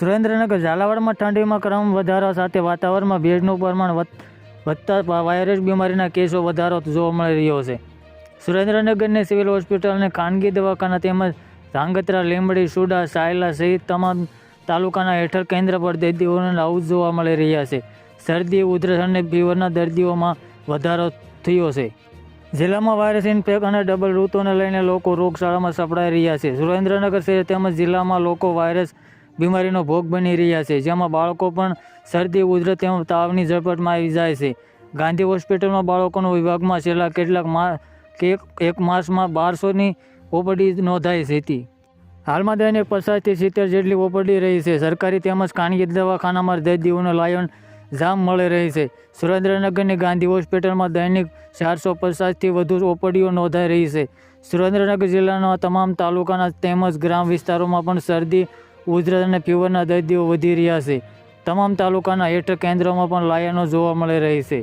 સુરેન્દ્રનગર ઝાલાવાડમાં ઠંડીમાં ક્રમ વધારા સાથે વાતાવરણમાં ભેજનું પ્રમાણ વધ- વધતા વાયરસ બીમારીના કેસો વધારો જોવા મળી રહ્યો છે. સુરેન્દ્રનગરની સિવિલ હોસ્પિટલ અને ખાનગી દવાખાના તેમજ ધાંગધ્રા, લીંબડી, સુડા, સાયલા સહિત તમામ તાલુકાના હેઠળ કેન્દ્ર પર દર્દીઓને આવું જોવા મળી રહ્યા છે. શરદી, ઉધરસ અને ફીવરના દર્દીઓમાં વધારો થયો છે. જિલ્લામાં વાયરસ ઇન્ફેક્ટ અને ડબલ ઋતુને લઈને લોકો રોગશાળામાં સપડાઈ રહ્યા છે. સુરેન્દ્રનગર શહેર તેમજ જિલ્લામાં લોકો વાયરસ બીમારીનો ભોગ બની રહ્યા છે, જેમાં બાળકો પણ શરદી ઉધરત તેમજ તાવની ઝપટમાં આવી જાય છે. ગાંધી હોસ્પિટલમાં બાળકોના વિભાગમાં છેલ્લા કેટલાક મા, કે, એક માસમાં બારસોની ઓપડી નોંધાઈ હતી હાલમાં દૈનિક પચાસથી સિત્તેર જેટલી ઓપડી રહી છે. સરકારી તેમજ ખાનગી દવાખાનામાં દર્દીઓને લાયન જામ મળી રહી છે. સુરેન્દ્રનગરની ગાંધી હોસ્પિટલમાં દૈનિક ચારસો પચાસથી વધુ ઓપડીઓ નોંધાઈ રહી છે. સુરેન્દ્રનગર જિલ્લાના તમામ તાલુકાના તેમજ ગ્રામ વિસ્તારોમાં પણ શરદી ઉધરસ અને ફીવરના દર્દીઓ વધી રહ્યા છે. તમામ તાલુકાના હેઠળ કેન્દ્રોમાં પણ લાયનો જોવા મળી રહી છે.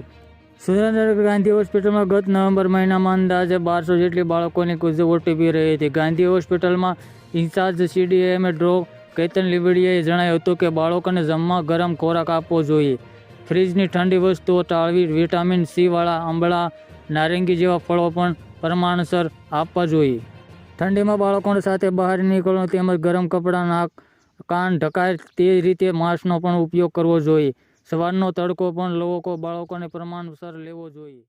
સુરેન્દ્રનગર ગાંધી હોસ્પિટલમાં ગત નવેમ્બર મહિનામાં અંદાજે બારસો જેટલી બાળકોની કુજ ઓટીપી રહી હતી. ગાંધી હોસ્પિટલમાં ઇન્ચાર્જ સીડીએમએ ડ્રો કેતન લીબડીયાએ જણાવ્યું હતું કે બાળકોને જમવા ગરમ ખોરાક આપવો જોઈએ. ફ્રીજની ઠંડી વસ્તુઓ ટાળવી વિટામિન સીવાળા આંબળા, નારંગી જેવા ફળો પણ પ્રમાણસર આપવા જોઈએ. ઠંડીમાં બાળકોને સાથે બહાર નીકળવું તેમજ ગરમ કપડાં નાક કાન ઢકાય તે રીતે માંસનો પણ ઉપયોગ કરવો જોઈએ. સવારનો તડકો પણ લોકો બાળકોને પ્રમાણસર લેવો જોઈએ.